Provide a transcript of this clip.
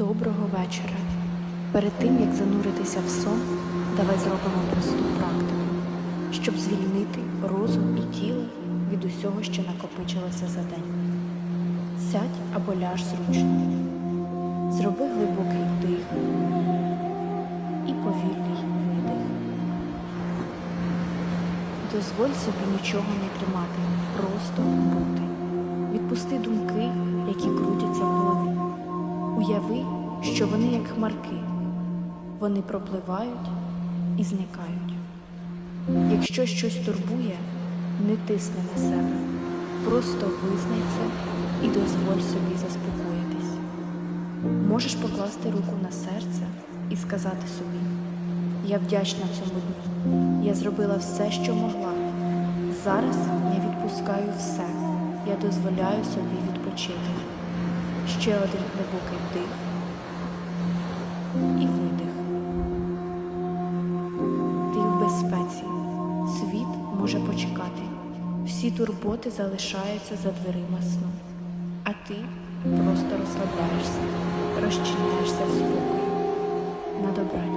Доброго вечора. Перед тим як зануритися в сон, давай зробимо просту практику, щоб звільнити розум і тіло від усього, що накопичилося за день. Сядь або ляж зручно. Зроби глибокий вдих і повільний видих. Дозволь собі нічого не тримати, просто бути. Відпусти думки, які крутяться в голові. Уяви, що вони як хмарки. Вони пропливають і зникають. Якщо щось турбує, не тисни на себе. Просто визнай це і дозволь собі заспокоїтись. Можеш покласти руку на серце і сказати собі: Я вдячна цьому дню. Я зробила все, що могла. Зараз я відпускаю все. Я дозволяю собі відпочити. Ще один глибокий вдих і видих. Ти в безпеці. Світ може почекати. Всі турботи залишаються за дверима сну. А ти просто розслабляєшся, розчиняєшся в спокою. На добраніч.